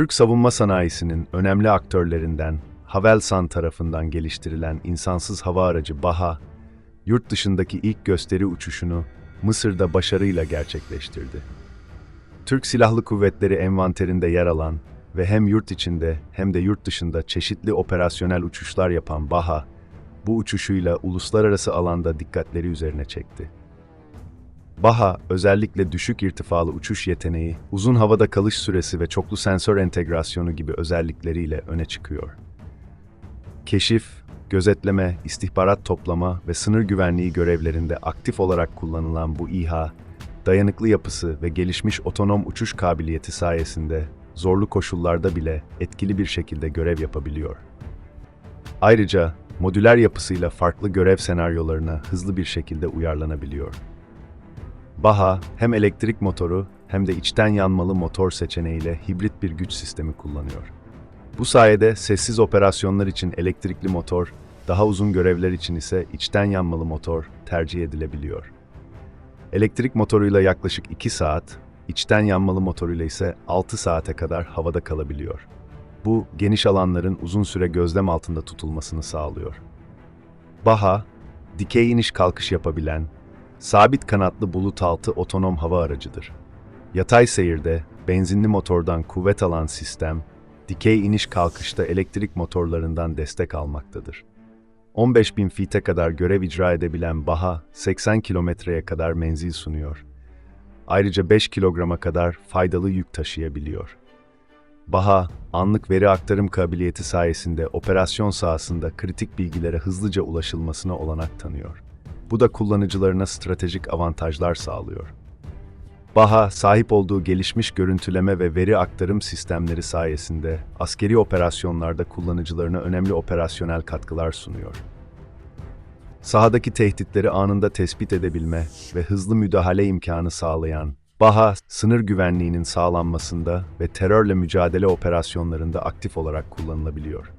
Türk savunma sanayisinin önemli aktörlerinden Havelsan tarafından geliştirilen insansız hava aracı BAHA, yurt dışındaki ilk gösteri uçuşunu Mısır'da başarıyla gerçekleştirdi. Türk Silahlı Kuvvetleri envanterinde yer alan ve hem yurt içinde hem de yurt dışında çeşitli operasyonel uçuşlar yapan BAHA, bu uçuşuyla uluslararası alanda dikkatleri üzerine çekti. BAHA, özellikle düşük irtifalı uçuş yeteneği, uzun havada kalış süresi ve çoklu sensör entegrasyonu gibi özellikleriyle öne çıkıyor. Keşif, gözetleme, istihbarat toplama ve sınır güvenliği görevlerinde aktif olarak kullanılan bu İHA, dayanıklı yapısı ve gelişmiş otonom uçuş kabiliyeti sayesinde zorlu koşullarda bile etkili bir şekilde görev yapabiliyor. Ayrıca modüler yapısıyla farklı görev senaryolarına hızlı bir şekilde uyarlanabiliyor. Baha hem elektrik motoru hem de içten yanmalı motor seçeneğiyle hibrit bir güç sistemi kullanıyor. Bu sayede sessiz operasyonlar için elektrikli motor, daha uzun görevler için ise içten yanmalı motor tercih edilebiliyor. Elektrik motoruyla yaklaşık 2 saat, içten yanmalı motoruyla ise 6 saate kadar havada kalabiliyor. Bu, geniş alanların uzun süre gözlem altında tutulmasını sağlıyor. Baha, dikey iniş kalkış yapabilen, sabit kanatlı bulut altı otonom hava aracıdır. Yatay seyirde benzinli motordan kuvvet alan sistem, dikey iniş kalkışta elektrik motorlarından destek almaktadır. 15.000 fite kadar görev icra edebilen Baha, 80 kilometreye kadar menzil sunuyor. Ayrıca 5 kilograma kadar faydalı yük taşıyabiliyor. Baha, anlık veri aktarım kabiliyeti sayesinde operasyon sahasında kritik bilgilere hızlıca ulaşılmasına olanak tanıyor. Bu da kullanıcılarına stratejik avantajlar sağlıyor. Baha, sahip olduğu gelişmiş görüntüleme ve veri aktarım sistemleri sayesinde askeri operasyonlarda kullanıcılarına önemli operasyonel katkılar sunuyor. Sahadaki tehditleri anında tespit edebilme ve hızlı müdahale imkanı sağlayan Baha, sınır güvenliğinin sağlanmasında ve terörle mücadele operasyonlarında aktif olarak kullanılabiliyor.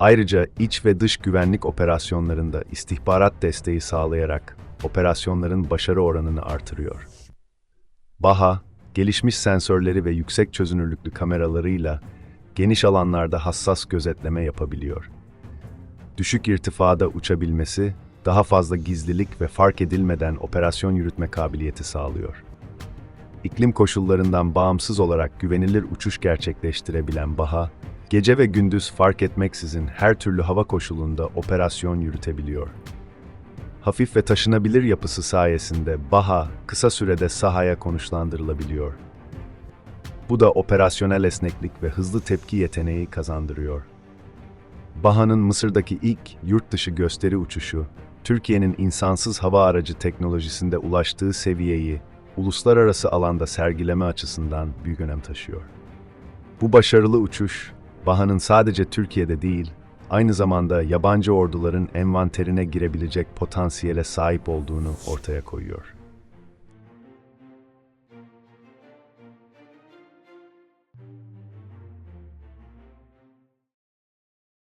Ayrıca iç ve dış güvenlik operasyonlarında istihbarat desteği sağlayarak operasyonların başarı oranını artırıyor. Baha, gelişmiş sensörleri ve yüksek çözünürlüklü kameralarıyla geniş alanlarda hassas gözetleme yapabiliyor. Düşük irtifada uçabilmesi, daha fazla gizlilik ve fark edilmeden operasyon yürütme kabiliyeti sağlıyor. İklim koşullarından bağımsız olarak güvenilir uçuş gerçekleştirebilen Baha, gece ve gündüz fark etmeksizin her türlü hava koşulunda operasyon yürütebiliyor. Hafif ve taşınabilir yapısı sayesinde Baha kısa sürede sahaya konuşlandırılabiliyor. Bu da operasyonel esneklik ve hızlı tepki yeteneği kazandırıyor. Baha'nın Mısır'daki ilk yurt dışı gösteri uçuşu, Türkiye'nin insansız hava aracı teknolojisinde ulaştığı seviyeyi uluslararası alanda sergileme açısından büyük önem taşıyor. Bu başarılı uçuş, Baha'nın sadece Türkiye'de değil, aynı zamanda yabancı orduların envanterine girebilecek potansiyele sahip olduğunu ortaya koyuyor.